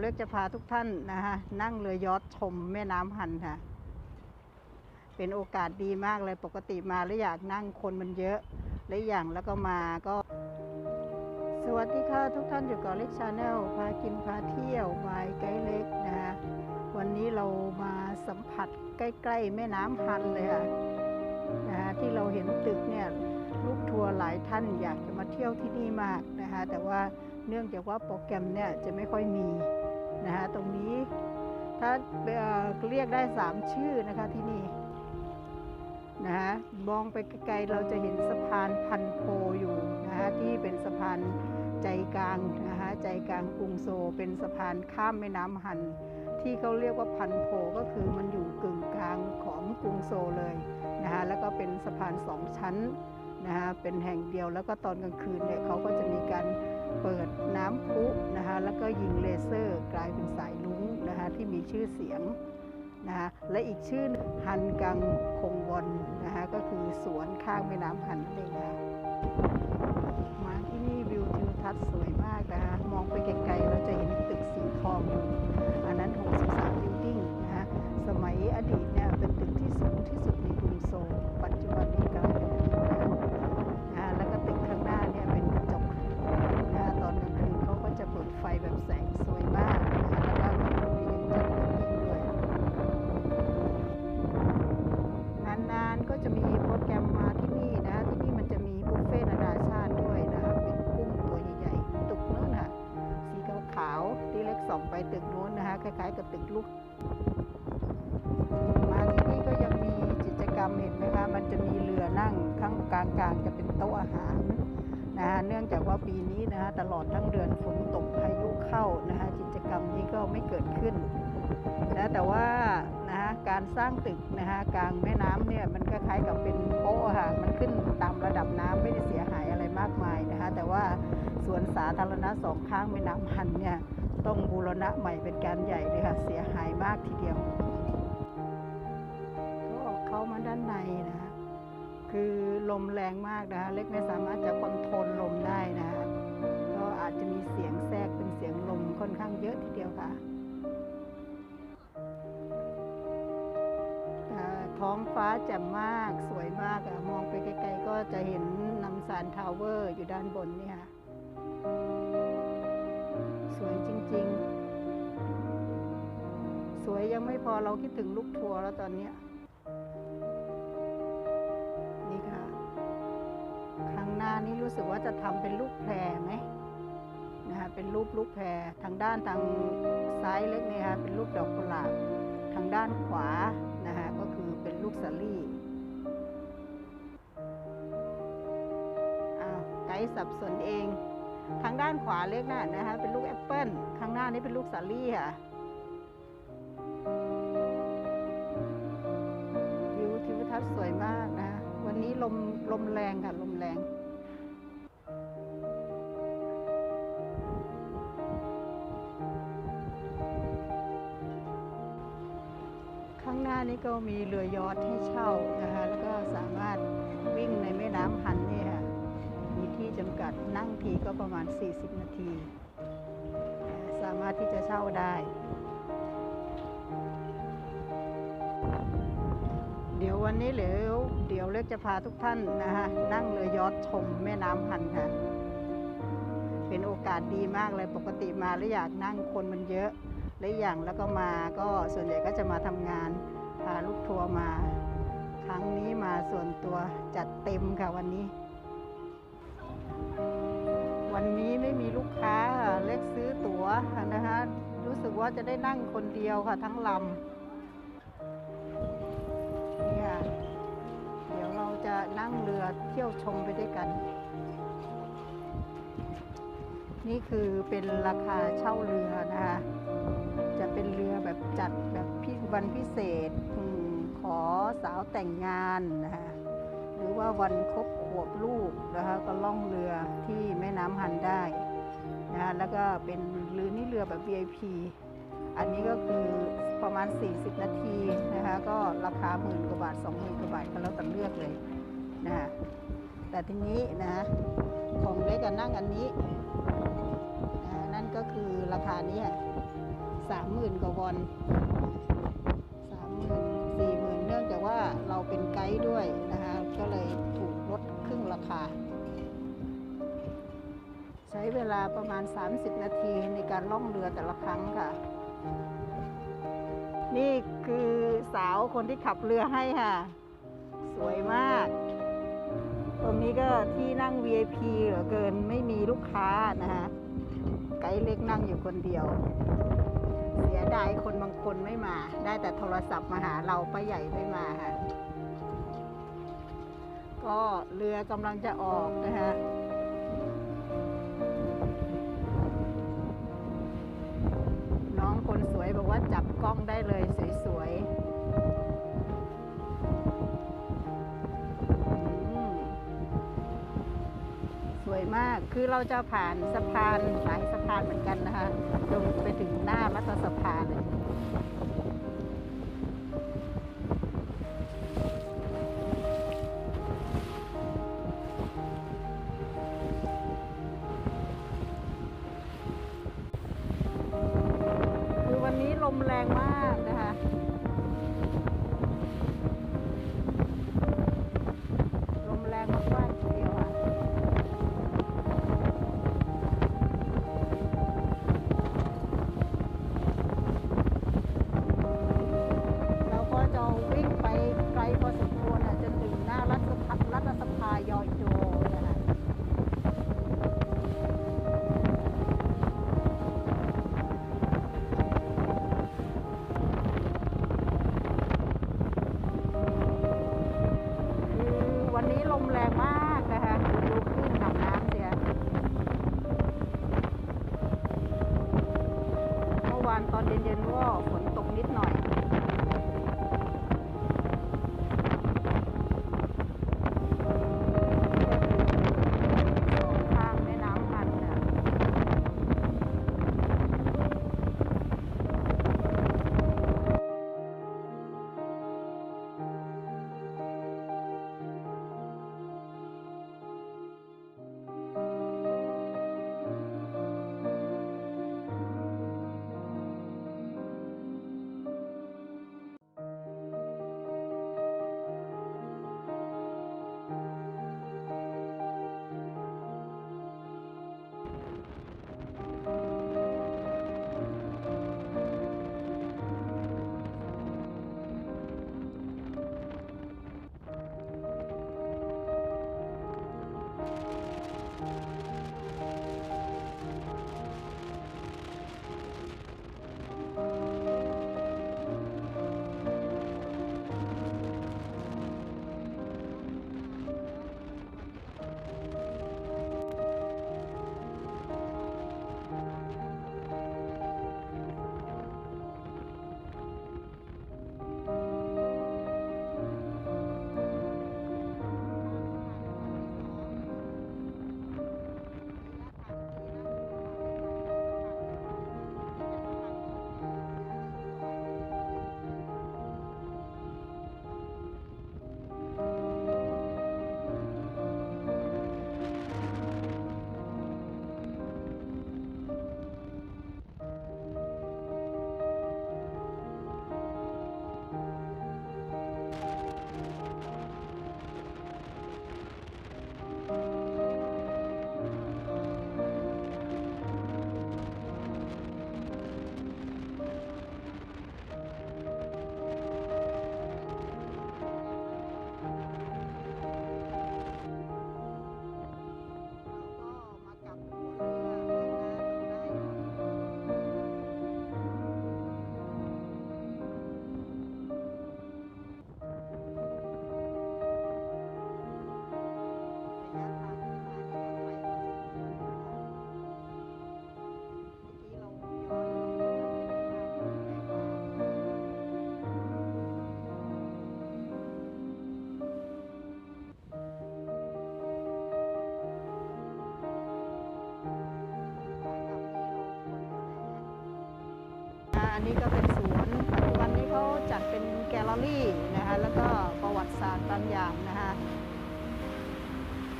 เล็กจะพาทุกท่านนะฮะนั่งเรือยอชชมแม่น้ำฮันค่ะ เป็นโอกาสดีมากเลยปกติมาแล้วอยากนั่งคนมันเยอะและอีกอย่างแล้วก็มาก็ สวัสดีค่ะทุกท่านอยู่กับเล็กชาแนลพากินพาเที่ยวบายไกด์เล็กนะฮะวันนี้เรามาสัมผัสใกล้ ๆ แม่น้ำฮันเลยค่ะนะฮะที่เราเห็นตึกเนี่ยลูกทัวร์หลายท่านอยากจะมาเที่ยวที่นี่มากนะคะแต่ว่าเนื่องจากว่าโปรแกรมเนี่ยจะไม่ค่อยมี นะฮะตรงนี้ถ้าเเรียกได้สามชื่อนะคะที่นี่นะฮะมองไปไกลๆเราจะเห็นสะพานพันโพอยู่นะฮะที่เป็นสะพานใจกลางนะฮะใจกลางกรุงโซลเป็นสะพานข้ามแม่น้ำฮัน ที่เขาเรียกว่าพันโพก็คือมันอยู่กึ่งกลางของกรุงโซลเลยนะฮะแล้วก็เป็นสะพานสองชั้นนะฮะเป็นแห่งเดียวแล้วก็ตอนกลางคืนเนี่ยเขาก็จะมีการ เปิดน้ำพุนะคะแล้วก็ยิงเลเซอร์ กลายเป็นสายลุ้งนะคะที่มีชื่อเสียงนะคะและอีกชื่อหันกังคงวอนนะคะก็คือสวนข้างแม่น้ำฮันนั่นเองค่ะมาที่นี่วิวทิวทัศน์สวยมากนะคะมองไปไกลๆเราจะเห็นตึกสีทองอยู่อันนั้น 63 building นะคะสมัยอดีตเนี่ยเป็นตึกที่สูงที่สุดใน ตลอดทั้งเดือนฝนตกพายุเข้านะคะกิจกรรมนี้ก็ไม่เกิดขึ้นนะแต่ว่านะฮะการสร้างตึกนะฮะกลางแม่น้ำเนี่ยมันคล้ายๆกับเป็นโป๊ะค่ะมันขึ้นตามระดับน้ำไม่ได้เสียหายอะไรมากมายนะคะแต่ว่าสวนสาธารณะสองข้างแม่น้ำหันเนี่ยต้องบูรณะใหม่เป็นการใหญ่เลยค่ะเสียหายมากทีเดียวก็เข้ามาด้านในนะฮะคือลมแรงมากนะคะเล็กไม่สามารถจะคอนโทรลลมได้นะฮะ อาจจะมีเสียงแทรกเป็นเสียงลมค่อนข้างเยอะทีเดียวค่ะท้องฟ้าแจ่มมากสวยมากอะมองไปไกลๆก็จะเห็นนำสารทาวเวอร์อยู่ด้านบนเนี่ยค่ะ สวยจริงๆ สวยยังไม่พอเราคิดถึงลูกทัวร์แล้วตอนนี้นี่ค่ะข้างหน้านี้รู้สึกว่าจะทำเป็นลูกแพรไหม นะคะเป็นรูปลูกแพรทางด้านทางซ้ายเล็กเนี่ยค่ะเป็นรูปดอกกุหลาบทางด้านขวานะคะก็คือเป็นลูกสาลี่อ้าวไกด์สับสนเอง ทางด้านขวาเล็กน่ะนะคะเป็นลูกแอปเปิ้ลข้างหน้านี่เป็นลูกสาลี่ค่ะวิวทิวทัศน์สวยมากนะวันนี้ลมลมแรงค่ะลมแรง น้านี้ก็มีเรือยอทให้เช่านะคะแล้วก็สามารถวิ่งในแม่น้ำฮันเนี่ย มีที่จำกัดนั่งทีก็ประมาณ 40 นาที สามารถที่จะเช่าได้ เดี๋ยววันนี้เหลวเดี๋ยวเล็กจะพาทุกท่านนะคะนั่งเรือยอทชมแม่น้ำฮันค่ะเป็นโอกาสดีมากเลยปกติมาแล้วอยากนั่งคนมันเยอะและอีกอย่างแล้วก็มาก็ส่วนใหญ่ก็จะมาทำงานาลูกทัวร์มา ครั้งนี้มาส่วนตัวจัดเต็มค่ะวันนี้ วันนี้ไม่มีลูกค้าค่ะเล็กซื้อตั๋วนะคะรู้สึกว่าจะได้นั่งคนเดียวค่ะทั้งลำนี่ค่ะเดี๋ยวเราจะนั่งเรือเที่ยวชมไปด้วยกัน นี่คือเป็นราคาเช่าเรือนะคะจะเป็นเรือแบบจัดแบบพิ วันพิเศษขอสาวแต่งงานนะคะหรือว่าวันครบขวบลูกนะคะก็ล่องเรือที่แม่น้ำฮันได้นะคะแล้วก็เป็นเรือนี่เรือแบบ VIP อันนี้ก็คือประมาณ 40 นาทีนะคะก็ราคาหมื่นกว่าบาท20,000กว่าบาทก็แล้วแต่เลือกเลยนะคะแต่ทีนี้นะของเล็กอะนั่งอันนี้อ่านั่นก็คือราคานี้สามหมื่นกว่าวอน สี่หมื่นเนื่องจากว่าเราเป็นไกด์ด้วยนะคะก็เลยถูกลดครึ่งราคา ใช้เวลาประมาณ 30 นาทีในการล่องเรือแต่ละครั้งค่ะ นี่คือสาวคนที่ขับเรือให้ค่ะ สวยมาก ตรงนี้ก็ที่นั่ง VIP เหลือเกินไม่มีลูกค้านะคะไกด์เล็กนั่งอยู่คนเดียว เสียดายคนบางคนไม่มา ได้แต่โทรศัพท์มาหาเราป้าใหญ่ไม่มาค่ะ ก็เรือกำลังจะออกนะคะน้องคนสวยบอกว่าจับกล้องได้เลยสวยๆ วยมาก คือเราจะผ่านสะพานหลายสะพานเหมือนกันนะคะ ลงไปถึงหน้ารัฐสภาเลยคือวันนี้ลมแรงมากนะคะ มื่อว นี่ก็เป็นสวนปัจจุบันนี้เขาจัดเป็นแกลเลอรี่นะคะแล้วก็ประวัติศาสตร์บางอย่างนะคะ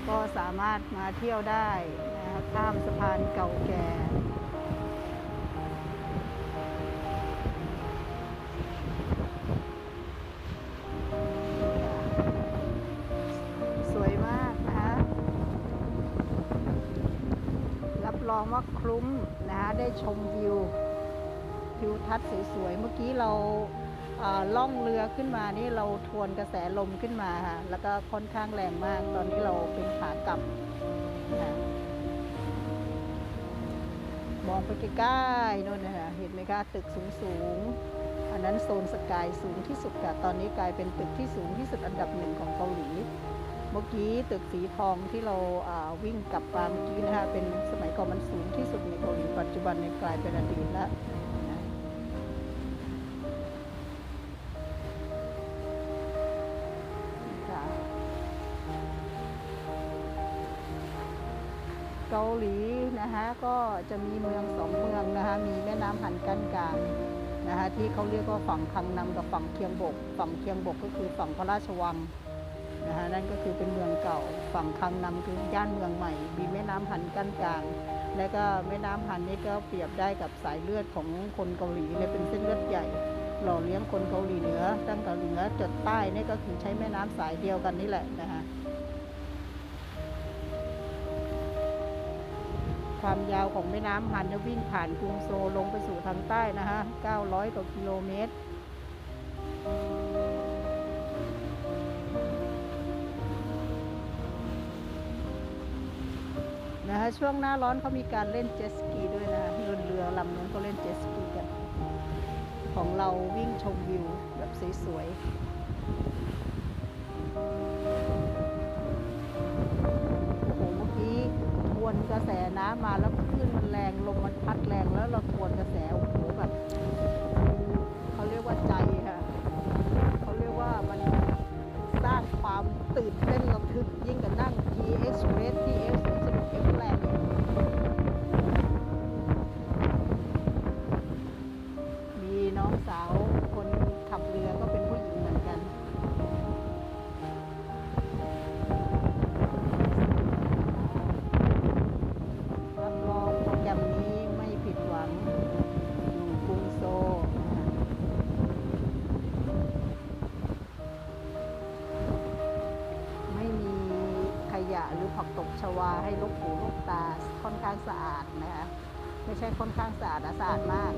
ก็สามารถมาเที่ยวได้นะคะข้ามสะพานเก่าแก่รับรองว่าคลุ้มนะคะได้ชมวิว ทิวทัศน์สวยๆ เมื่อกี้เราล่องเรือขึ้นมานี่เราทวนกระแสลมขึ้นมาค่ะแล้วก็ค่อนข้างแรงมาก ตอนนี้เราเป็นขากลับมองไปใกล้ๆนู่นนะคะเห็นไหมคะตึกสูงๆ อันนั้นโซนสกายสูงที่สุดค่ะตอนนี้กลายเป็นตึกที่สูงที่สุดอันดับหนึ่งของเกาหลี เมื่อกี้ตึกสีทองที่เราวิ่งกลับมาเมื่อกี้นะคะเป็นสมัยก่อนมันสูงที่สุดในเกาหลีปัจจุบันในกลายเป็นอดีตแล้ว ก็จะมีเมืองสองเมืองนะคะ มีแม่น้ำหันกั้นกลางนะคะที่เขาเรียกว่าฝั่งคังนำกับฝั่งเคียงบก ฝั่งเคียงบกก็คือฝั่งพระราชวังนะคะนั่นก็คือเป็นเมืองเก่า ฝั่งคังนำคือย่านเมืองใหม่ มีแม่น้ำหันกั้นกลาง และก็แม่น้ำหันนี่ก็เปรียบได้กับสายเลือดของคนเกาหลีเลยเป็นเส้นเลือดใหญ่หล่อเลี้ยงคนเกาหลีเหนือตั้งแต่เหนือจดใต้นี่ก็คือใช้แม่น้ำสายเดียวกันนี่แหละนะคะ ความยาวของแม่น้ำฮันเนี่ยวิ่งผ่านกรุงโซลลงไปสู่ทางใต้นะคะ900 กว่ากิโลเมตร นะคะช่วงหน้าร้อนเขามีการเล่นเจ็ตสกีด้วยนะคะเรือเรือลำนู้นก็เล่นเจ็ตสกีกัน ของเราวิ่งชมวิวแบบสวยๆ มาแล้วคลื่นมันแรงลมมันพัดแรงแล้วเราทวนกระแส ลกหูลกตาค่อนข้างสะอาดนะคะไม่ใช่ค่อนข้างสะอาดนะสะอาดมาก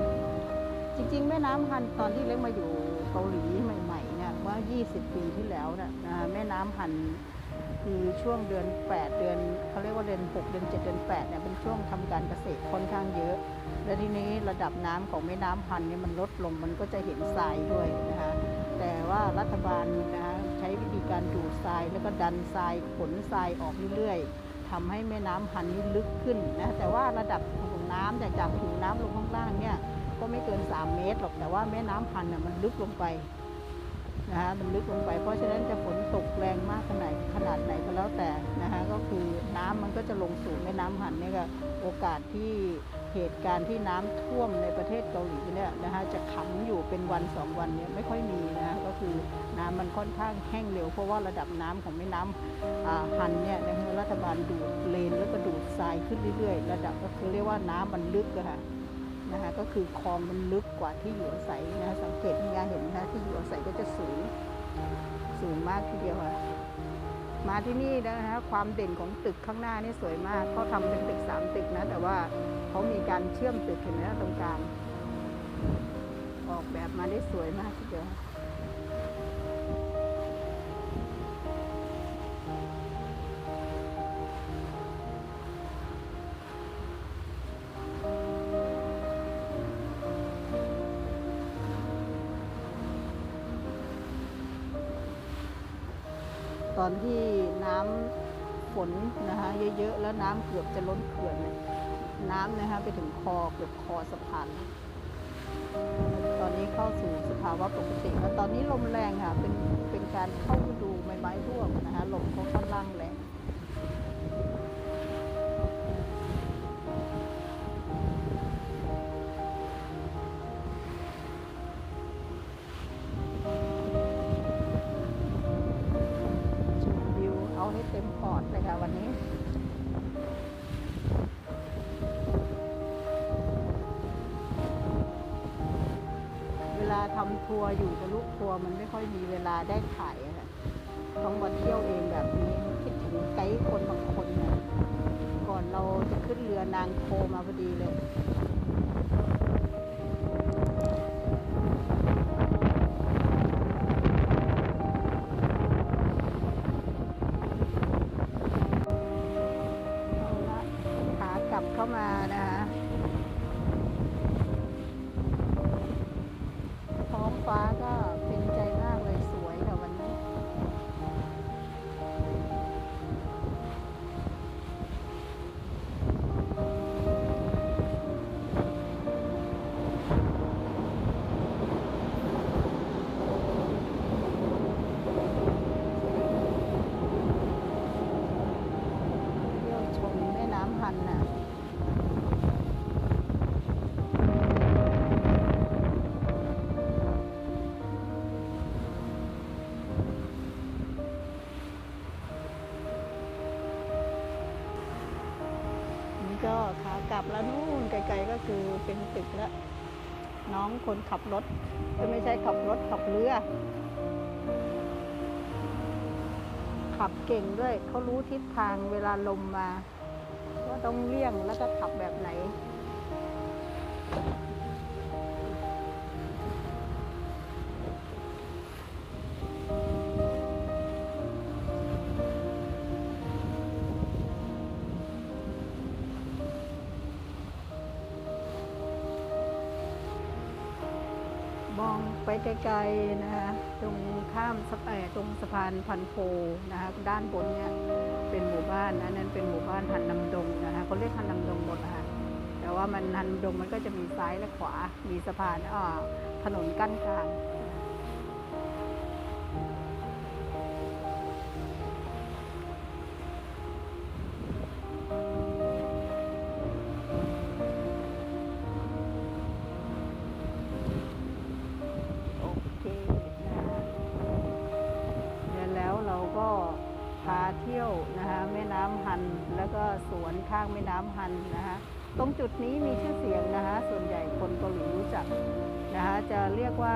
จริง ๆ แม่น้ำฮันตอนที่เล็กมาอยู่เกาหลีใหม่ๆเนี่ยเมื่อ 20 ปีที่แล้วนะนะคะแม่น้ำฮันคือช่วงเดือน 8 เดือนเขาเรียกว่าเดือน 6 เดือน 7 เดือน8เนี่ยเป็นช่วงทำการเกษตรค่อนข้างเยอะ และทีนี้ระดับน้ำของแม่น้ำพันเนี่ยมันลดลงมันก็จะเห็นทรายด้วยนะคะแต่ว่ารัฐบาลนะคะใช้วิธีการดูดทรายแล้วก็ดันทรายขนทรายออกเรื่อยๆ ทำให้แม่น้ำพันนี้ลึกขึ้นนะแต่ว่าระดับของน้ำจากจากผิวน้ำลงข้างล่างเนี่ยก็ไม่เกิน 3 เมตรหรอกแต่ว่าแม่น้ำพันน่ยมันลึกลงไป นะคะมันลึกลงไป เพราะฉะนั้นจะฝนตกแรงมากขนาดขนาดไหนก็แล้วแต่นะคะก็คือน้ำมันก็จะลงสู่แม่น้ำหันนี่ก็โอกาสที่เหตุการณ์ที่น้ำท่วมในประเทศเกาหลีเนี่ยนะคะจะขังอยู่เป็นวันสองวันเนี่ยไม่ค่อยมีนะคะก็คือน้ำมันค่อนข้างแห้งเร็ว เพราะว่าระดับน้ำของแม่น้ำอ่าหันเนี่ยนะคะรัฐบาลดูดเลนแล้วก็ดูดทรายขึ้นเรื่อยๆ ระดับก็คือเรียกว่าน้ำมันลึกอะค่ะ นะคะก็คือคลองมันลึกกว่าที่อยู่อาศัยนะะสังเกตที่ยาเห็นนะะที่อยู่อาศัยก็จะสูงสูงมากทีเดียวค่ะมาที่นี่นะคะความเด่นของตึกข้างหน้านี่สวยมากเขาทำเป็นตึกสามตึกนะแต่ว่าเขามีการเชื่อมตึกเห็นไหมคะตรงกลางออกแบบมาได้สวยมากทีเดียว อนที่น้ำฝนนะคะเยอะๆแล้วน้ำเกือบจะล้นเขื่อนน้ำนะคะไปถึงคอเกือบคอสะพานตอนนี้เข้าสู่สภาวะปกติแล้วตอนนี้ลมแรงค่ะเป็นเป็นการเข้าดูใบไม้ร่วงนะคะลมเขาค่อนข้างแรง ทัวร์อยู่กับลูกทัวร์มันไม่ค่อยมีเวลาได้ถ่ายค่ะต้องมาเที่ยวเองแบบนี้คิดถึงถึงไกด์คนบางคนนะก่อนเราจะขึ้นเรือนางโคมาพอดีเลย ไกลๆก็คือเป็นตึกแล้ว น้องคนขับรถก็ไม่ใช่ขับรถขับเรือ ขับเก่งด้วยเขารู้ทิศทางเวลาลมมาว่าต้องเลี่ยงแล้วก็ขับแบบไหน ไปไกลๆนะคะตรงข้ามสะเอ่อตรงสะพานพันโพนะคะด้านบนเนี่ยเป็นหมู่บ้านนะนั้นเป็นหมู่บ้านหันนำดงนะคะเขาเรียกหันนำดงหมดนะคะแต่ว่ามันหันนำดงมันก็จะมีซ้ายและขวา มีสะพานอ่าถนนกั้นกลาง พาเที่ยวนะคะแม่น้ำฮัน แล้วก็สวนข้างแม่น้ำฮันนะคะตรงจุดนี้มีชื่อเสียงนะคะส่วนใหญ่คนเกาหลีรู้จักนะคะจะเรียกว่า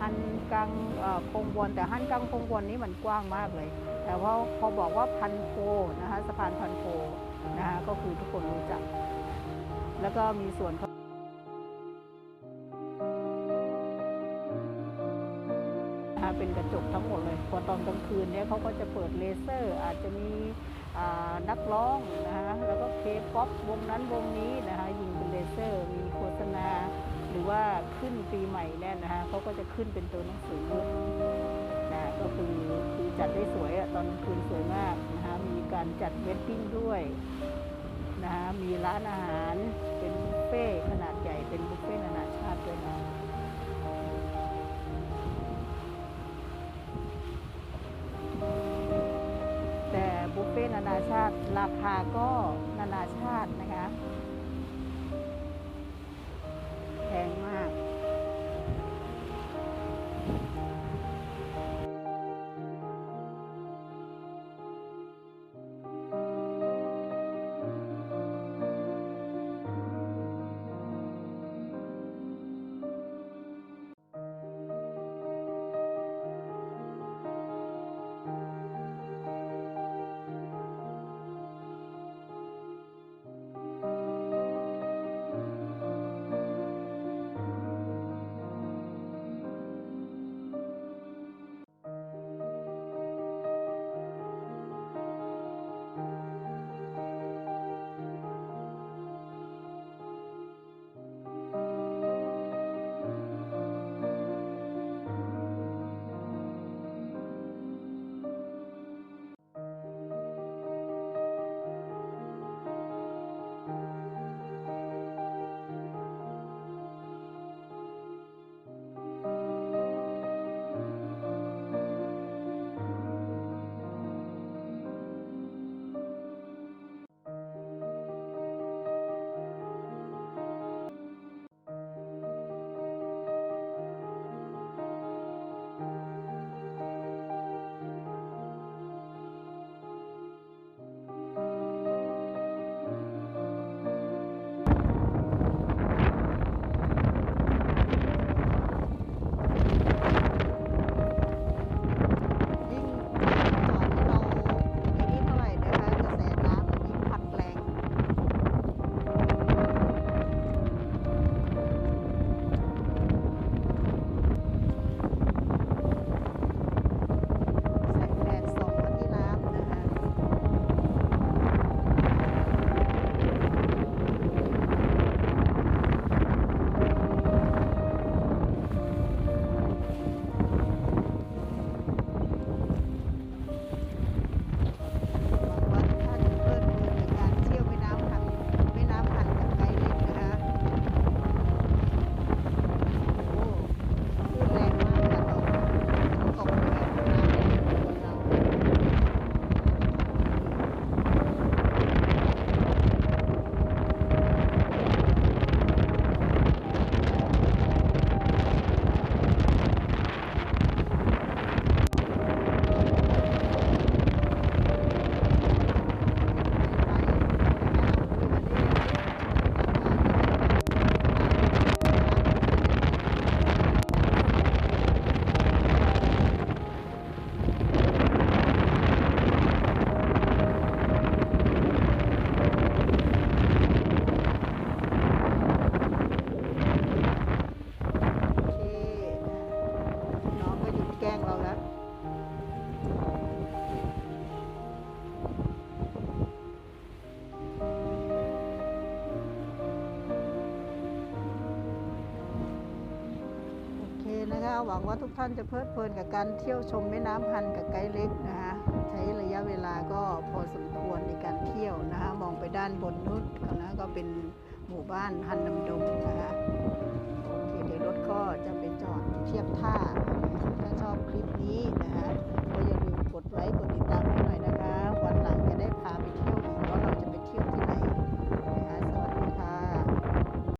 ฮันกังเอ่อคงวนแต่ฮันกังคงวนนี้มันกว้างมากเลย แต่ว่าพอบอกว่าพันโพนะคะสะพานพันโพนะคะก็คือทุกคนรู้จัก แล้วก็มีส่วน เป็นกระจกทั้งหมดเลย พอตอนกลางคืนเนี่ยเขาก็จะเปิดเลเซอร์ อาจจะมีนักร้องนะคะแล้วก็เคป๊อปวงนั้นวงนี้นะคะยิงเป็นเลเซอร์ มีโฆษณา หรือว่าขึ้นปีใหม่เนี่ยนะคะเขาก็จะขึ้นเป็นตัวหนังสือนะก็คือคือจัดได้สวยอะตอนกลางคืนสวยมากนะคะมีการจัดเวดดิ้งด้วยนะคะมีร้านอาหารเป็นบุฟเฟ่ขนาดใหญ่เป็นบุฟเฟ่นานาชาติด้วยนะ ราคาก็นานาชาตินะคะ งว่าทุกท่านจะเพลิดเพลินกับการเที่ยวชมแม่น้ำพันกับไกด์เล็กนะคะใช้ระยะเวลาก็พอสมควรในการเที่ยวนะคะมองไปด้านบนนู้นนะก็เป็นหมู่บ้านฮันนำดงนะคะโอเคเดี๋ยวรถก็จะไปจอดเทียบท่าถ้าชอบคลิปนี้นะ